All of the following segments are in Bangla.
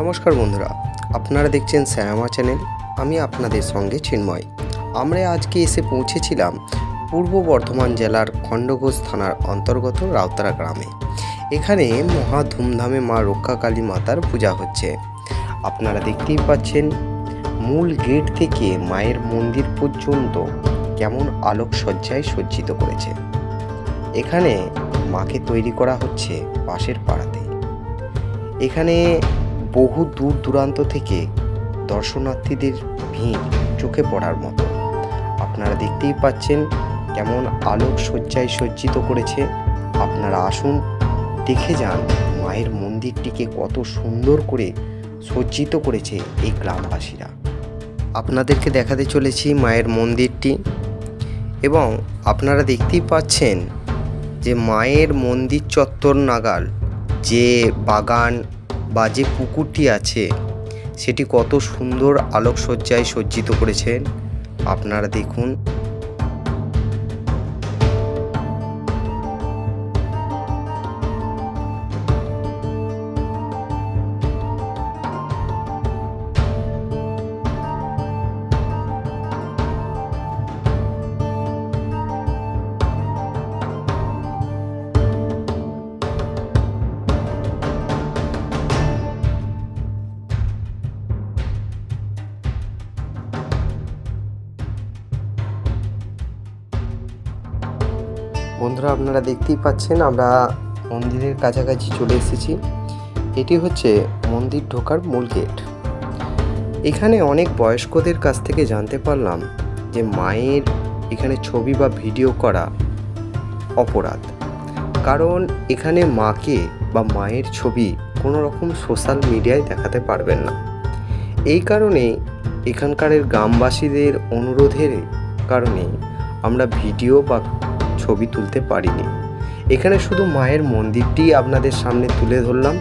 নমস্কার বন্ধুরা, আপনারা দেখছেন শ্যামা চ্যানেল, আমি আপনাদের সঙ্গে চিন্ময়। আমরা আজকে এসে পৌঁছেছিলাম পূর্ব বর্ধমান জেলার খণ্ডঘোষ থানার অন্তর্গত রাউতারা গ্রামে। এখানে মহা ধুমধামে মা রক্ষাকালী মাতার পূজা হচ্ছে। আপনারা দেখতেই পাচ্ছেন, মূল গেট থেকে মায়ের মন্দির পর্যন্ত কেমন আলোকসজ্জায় সজ্জিত করেছে। এখানে মাকে তৈরি করা হচ্ছে পাশের পাড়াতে। এখানে বহু দূর দূরান্ত থেকে দর্শনার্থীদের ভিড় চোখে পড়ার মতো। আপনারা দেখতেই পাচ্ছেন কেমন আলোক সজ্জায় সজ্জিত করেছে। আপনারা আসুন, দেখে যান মায়ের মন্দিরটিকে কত সুন্দর করে সজ্জিত করেছে এই গ্রামবাসীরা। আপনাদেরকে দেখাতে চলেছি মায়ের মন্দিরটি এবং আপনারা দেখতেই পাচ্ছেন যে মায়ের মন্দির চত্বর নাগাল যে বাগান বা যে পুকুরটি আছে সেটি কত সুন্দর আলোকসজ্জায় সজ্জিত করেছেন। আপনারা দেখুন। বন্ধুরা, আপনারা দেখতেই পাচ্ছেন আমরা মন্দিরের কাছাকাছি চলে এসেছি। এটি হচ্ছে মন্দির ঢোকার মূল গেট। এখানে অনেক বয়স্কদের কাছ থেকে জানতে পারলাম যে মায়ের এখানে ছবি বা ভিডিও করা অপরাধ। কারণ এখানে মাকে বা মায়ের ছবি কোনো রকম সোশ্যাল মিডিয়ায় দেখাতে পারবেন না। এই কারণে এখানকারের গ্রামবাসীদের অনুরোধের কারণে আমরা ভিডিও বা ছবি তুলতে পারিনি। এখানে শুধু মায়ের মন্দিরটি আপনাদের সামনে তুলে ধরলাম।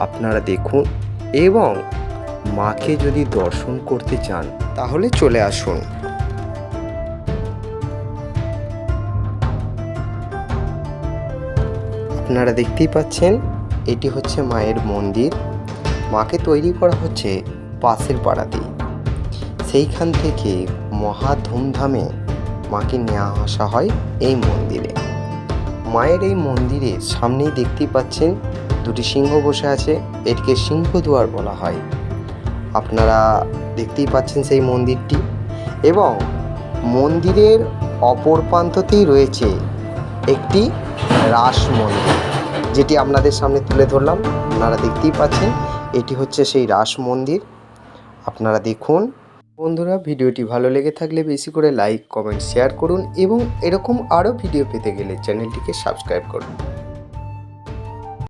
আপনারা দেখুন এবং মাকে যদি দর্শন করতে চান, তাহলে চলে আসুন। আপনারা দেখতেই পাচ্ছেন, এটি হচ্ছে মায়ের মন্দির। মাকে তৈরি করা হচ্ছে পাশের পাড়াতেই। সেইখান থেকে মহা ধুমধামে মাকে নিয়ে আসা হয় এই মন্দিরে। মায়ের এই মন্দিরের সামনেই দেখতেই পাচ্ছেন দুটি সিংহ বসে আছে, এটিকে সিংহদুয়ার বলা হয়। আপনারা দেখতেই পাচ্ছেন সেই মন্দিরটি এবং মন্দিরের অপর প্রান্ততেই রয়েছে একটি রাস মন্দির, যেটি আপনাদের সামনে তুলে ধরলাম। আপনারা দেখতেই পাচ্ছেন, এটি হচ্ছে সেই রাস মন্দির। আপনারা দেখুন বন্ধুরা, ভিডিওটি ভালো লেগে থাকলে বেশি করে লাইক, কমেন্ট, শেয়ার করুন এবং এরকম আরও ভিডিও পেতে গেলে চ্যানেলটিকে সাবস্ক্রাইব করুন।